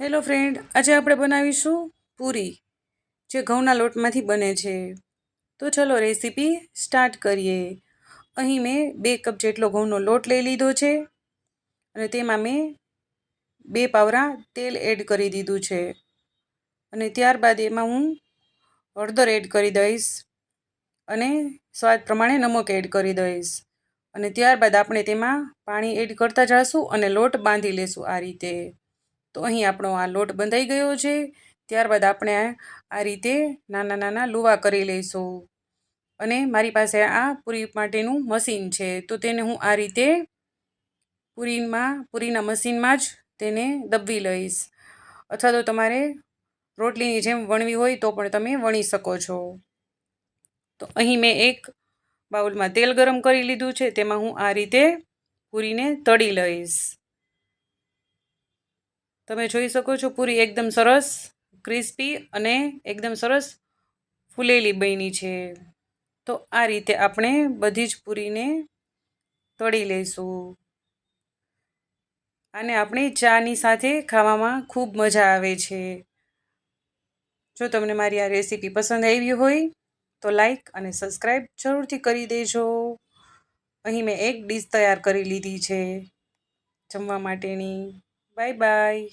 Hello friend આજે આપણે બનાવીશું પૂરી, જે ઘઉંના લોટમાંથી બને છે. તો ચલો રેસીપી સ્ટાર્ટ કરીએ. અહીં મેં બે કપ જેટલો ઘઉંનો લોટ લઈ લીધો છે અને તેમાં મેં બે પાવરા તેલ એડ કરી દીધું છે. અને ત્યારબાદ એમાં હું હળદર એડ કરી દઈશ અને સ્વાદ પ્રમાણે નમક એડ કરી દઈશ. અને ત્યારબાદ આપણે તેમાં પાણી એડ કરતા જઈશું અને લોટ બાંધી લેશું આ રીતે. તો અહીં આપણો આ લોટ બંધાઈ ગયો છે. ત્યારબાદ આપણે આ રીતે નાના નાના લુવા કરી લઈશું. અને મારી પાસે આ પૂરી માટેનું મશીન છે. તો તેને હું આ રીતે પૂરીમાં, પૂરીના મશીનમાં જ તેને દબવી લઈશ. અથવા તો તમારે રોટલીની જેમ વણવી હોય તો પણ તમે વણી શકો છો. તો અહીં મેં એક બાઉલમાં તેલ ગરમ કરી લીધું છે. તેમાં હું આ રીતે પૂરીને તળી લઈશ. તમે જોઈ શકો છો પૂરી એકદમ સરસ, ક્રિસ્પી અને એકદમ સરસ ફૂલેલી બની છે. તો આ રીતે આપણે બધી જ પૂરીને તળી લઈશું. અને આપણે ચાની સાથે ખાવામાં ખૂબ મજા આવે છે. જો તમને મારી આ રેસીપી પસંદ આવી હોય, તો લાઈક અને સબસ્ક્રાઈબ જરૂરથી કરી દેજો. અહીં મેં એક ડીશ તૈયાર કરી લીધી છે જમવા માટેની. Bye-bye!